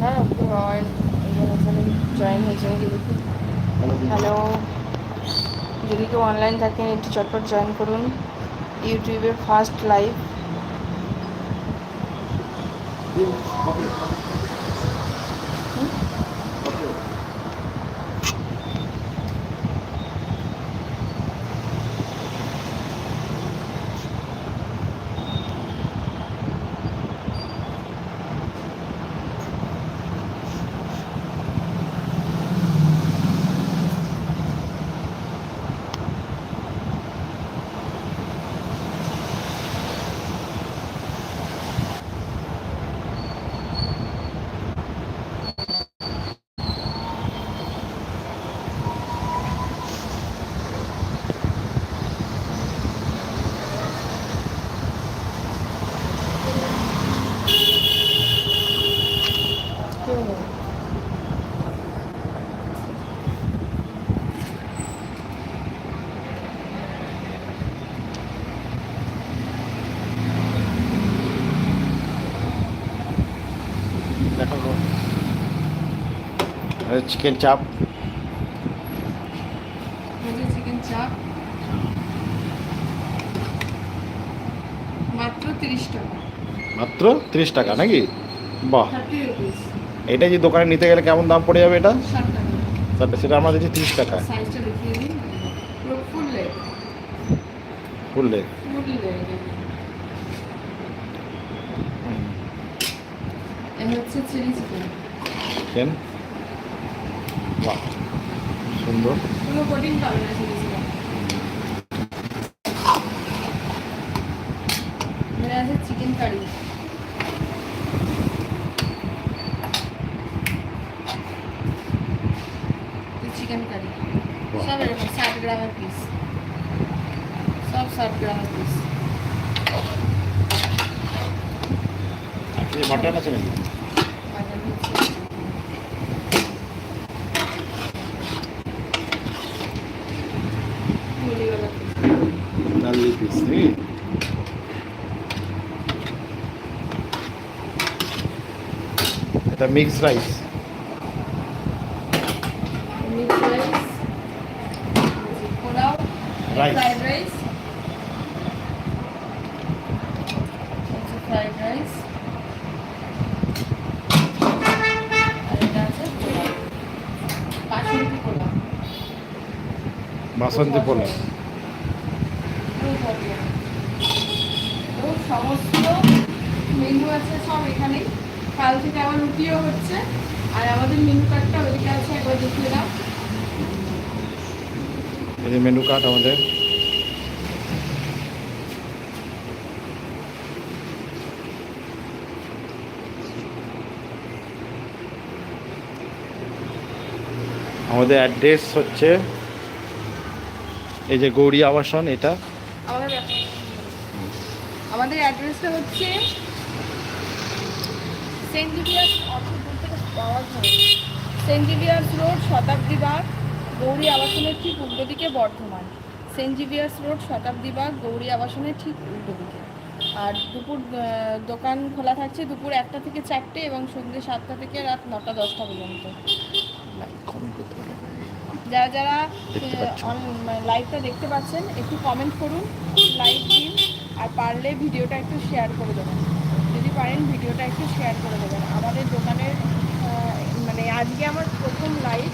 হ্যাঁ জয়েন হয়েছে হ্যালো যদি কেউ অনলাইন থাকেন, একটু চটপট জয়েন করুন। ইউটিউবের ফার্স্ট লাইভ দেখো চিকেন চাপ চিকেন চাপ মাত্র তিরিশ টাকা। মাত্র তিরিশ টাকা নাকি? বাহ। এটা যে দোকানে নিতে গেলে কেমন দাম পড়ে যাবে এটা? তাহলে সেটা আমরা দিচ্ছি তিরিশ টাকা। ফুল লেগ চিকেন বাহ, সুন্দর। কোনো প্রোটিন পাবে না আছে চিকেন কারি চিকেন কারি। সব এরকম ষাট গ্রামের পিস সব আছে হচ্ছে মুরগিওয়ালা piece। নালি পিস নাকি এটা mix rice rice fried rice আছে পোলাও বাসমতি পোলাও বাসন্তী পোলা তো সমস্ত মেনু আছে সব এখানে। কাল থেকে আবার রুটিও হচ্ছে। আর আমাদের মেনু কার্ডটা ওইদিকে আছে একবার দেখিয়ে দাও। এই যে মেনু কার্ড আমাদের। আমাদের অ্যাড্রেস হচ্ছে এই যে গৌরী আবাসন এটা। আমাদের আমাদের অ্যাড্রেসটা হচ্ছে সেন্ট জেভিয়ার্স অত দূর থেকে পাওয়া যায়। Saint Xavier's Road Shatabdi Bagh Gouri আবাসনের ঠিক উল্টো দিকে Bardhaman. Saint Xavier's Road Shatabdi Bagh Gouri আবাসনের ঠিক উল্টো দিকে। আর দুপুর দোকান খোলা থাকছে দুপুর একটা থেকে চারটে এবং সন্ধ্যে সাতটা থেকে রাত নটা দশটা পর্যন্ত। যারা যারা। লাইভটা দেখতে পাচ্ছেন একটু কমেন্ট করুন লাইক দিন আর পারলে ভিডিওটা একটু শেয়ার করে দেবেন। যদি পারেন ভিডিওটা একটু শেয়ার করে দেবেন। আমাদের দোকানের মানে আজকে আমার প্রথম লাইভ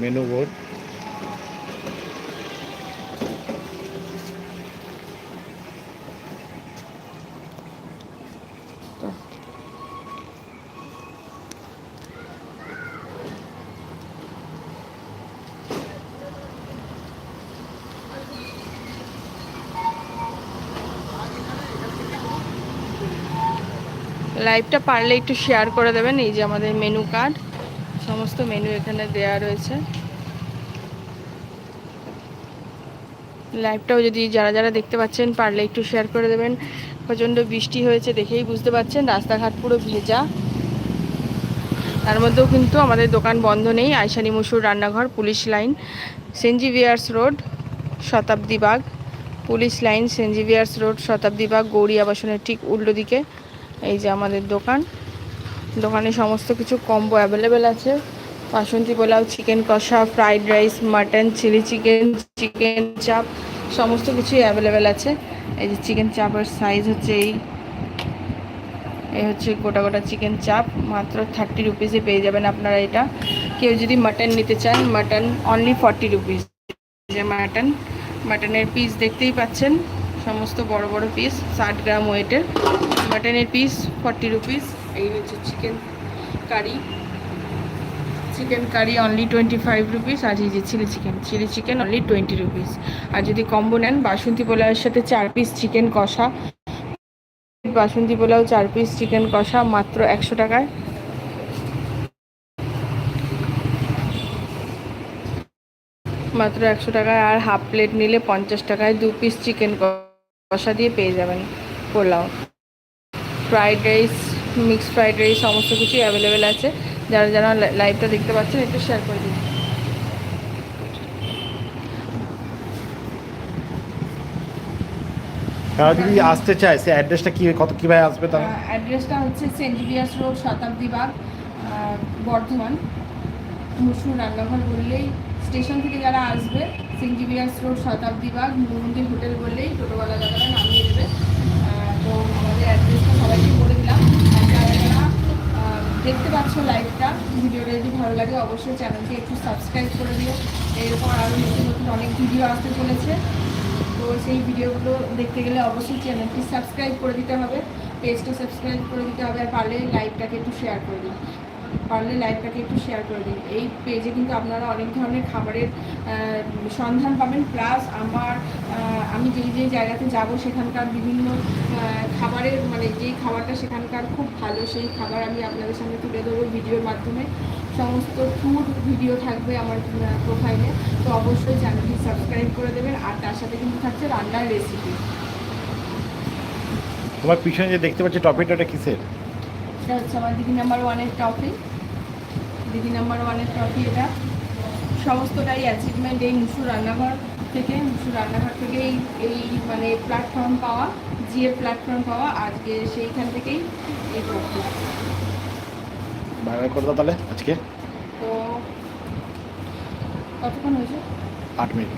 মেনু বোর্ড লাইভটা পারলে একটু শেয়ার করে দেবেন, এই যে আমাদের মেনু কার্ড সমস্ত মেনু এখানে দেয়া রয়েছে। লাইভটাও যদি যারা যারা দেখতে পাচ্ছেন, পারলে একটু শেয়ার করে দেবেন। প্রচণ্ড বৃষ্টি হয়েছে দেখেই বুঝতে পাচ্ছেন, রাস্তাঘাট পুরো ভেজা। তার মধ্যেও কিন্তু আমাদের দোকান বন্ধ নেই আয়সানি Musur Rannaghar, police line Saint Xavier's road, Shatabdi Bagh. Police line Saint Xavier's road, Shatabdi Bagh Gauri আবাসনের ঠিক উল্টো দিকে। এই যে আমাদের দোকান। দোকানে সমস্ত কিছু কম্বো অ্যাভেলেবেল আছে। Basanti pulao chicken kosha fried rice mutton chilli chicken chicken chaap সমস্ত কিছুই অ্যাভেলেবেল আছে। এই যে চিকেন চাপের সাইজ হচ্ছে এই। এই হচ্ছে গোটা গোটা চিকেন চাপ মাত্র থার্টি রুপিসে পেয়ে যাবেন আপনারা এটা। কেউ যদি মাটন নিতে চান মাটন অনলি ফর্টি রুপিস যে মাটন মাটনের পিস দেখতেই পাচ্ছেন। সমস্ত বড় বড় পিস ষাট গ্রাম ওয়েটের মাটনের পিস ফর্টি রুপিস এই হচ্ছে chicken curry chicken curry only twenty five rupees আর এই যে chilli chicken chilli chicken only twenty rupees আর যদি কম্বো নেন, বাসন্তী পোলাওয়ের সাথে চার পিস চিকেন কষা। বাসন্তী পোলাও চার পিস চিকেন কষা, মাত্র একশো টাকায়। মাত্র একশো টাকায়, আর হাফ প্লেট নিলে পঞ্চাশ টাকায়। দু পিস চিকেন কষা দিয়ে পেয়ে যাবেন pulao. Fried rice mixed fried rice সমস্ত কিছুই অ্যাভেলেবেল আছে। যারা যারা লাইভটা দেখতে পাচ্ছেন একটু শেয়ার করে দিন। তারা যদি আসতে চায় সে অ্যাড্রেসটা কি কত কীভাবে আসবে তারা? অ্যাড্রেসটা হচ্ছে Saint Xavier's Road Shatabdi Bagh Bardhaman. Musur Rannaghar বললেই স্টেশন থেকে যারা আসবে Saint Xavier's Road Shatabdi Bagh মন্দির হোটেল বললেই টোটোওয়ালা দাদারা নামিয়ে দেবে। তো আমাদের অ্যাড্রেসটা সবাইকে বলে দিলাম। দেখতে পাচ্ছ লাইভটা ভিডিওটা যদি ভালো লাগে অবশ্যই চ্যানেলটি একটু সাবস্ক্রাইব করে দিও। এরপর আরও নতুন নতুন অনেক ভিডিও আসতে চলেছে। তো সেই ভিডিওগুলো দেখতে গেলে অবশ্যই চ্যানেলটি সাবস্ক্রাইব করে দিতে হবে পেজটা সাবস্ক্রাইব করে দিতে হবে, আর পারলে লাইভটাকে একটু শেয়ার করে দিন পারলে লাইভটাকে একটু শেয়ার করে দিন। এই পেজে কিন্তু আপনারা অনেক ধরনের খাবারের সন্ধান পাবেন। প্লাস আমার আমি যেই যেই জায়গাতে যাব, সেখানকার বিভিন্ন খাবারের মানে যেই খাবারটা সেখানকার খুব ভালো, সেই খাবার আমি আপনাদের সামনে তুলে দেবো ভিডিওর মাধ্যমে। সমস্ত ফুড ভিডিও থাকবে আমার প্রোফাইলে তো অবশ্যই চ্যানেলটি সাবস্ক্রাইব করে দেবেন। আর তার সাথে কিন্তু থাকছে রান্নার রেসিপি তোমার পিছনে যে দেখতে পাচ্ছি টপিকটা কিসের? এটা হচ্ছে আমার দিদি নাম্বার ওয়ানের ট্রফি। দিদি নাম্বার ওয়ানের ট্রফি এটা। সমস্তটাই অ্যাচিভমেন্ট এই মুসুর রান্নাঘর থেকে মুসুর রান্নাঘর থেকে এই এই মানে প্ল্যাটফর্ম পাওয়া জিএ প্ল্যাটফর্ম পাওয়া আজকে সেইখান থেকেই এই ট্রফি। ভাইরাল করে দাও তাহলে আজকে? তো কতক্ষণ হয়েছে? আট মিনিট।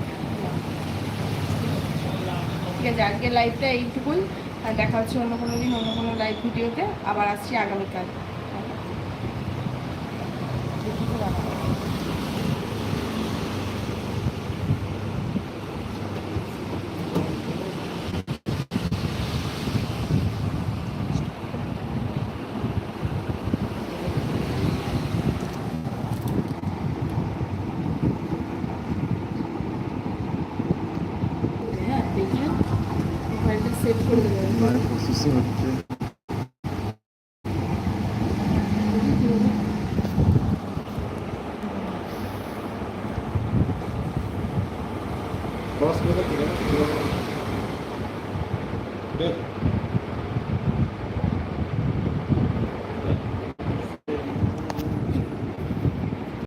ঠিক আছে আজকে লাইভটা এইটুকুই। আর দেখা হচ্ছে অন্য কোনো দিন অন্য কোনো লাইভ ভিডিওতে। আবার আসছি আগামীকাল হ্যাঁ দেখলেন মোবাইলটা সেভ করে দেবেন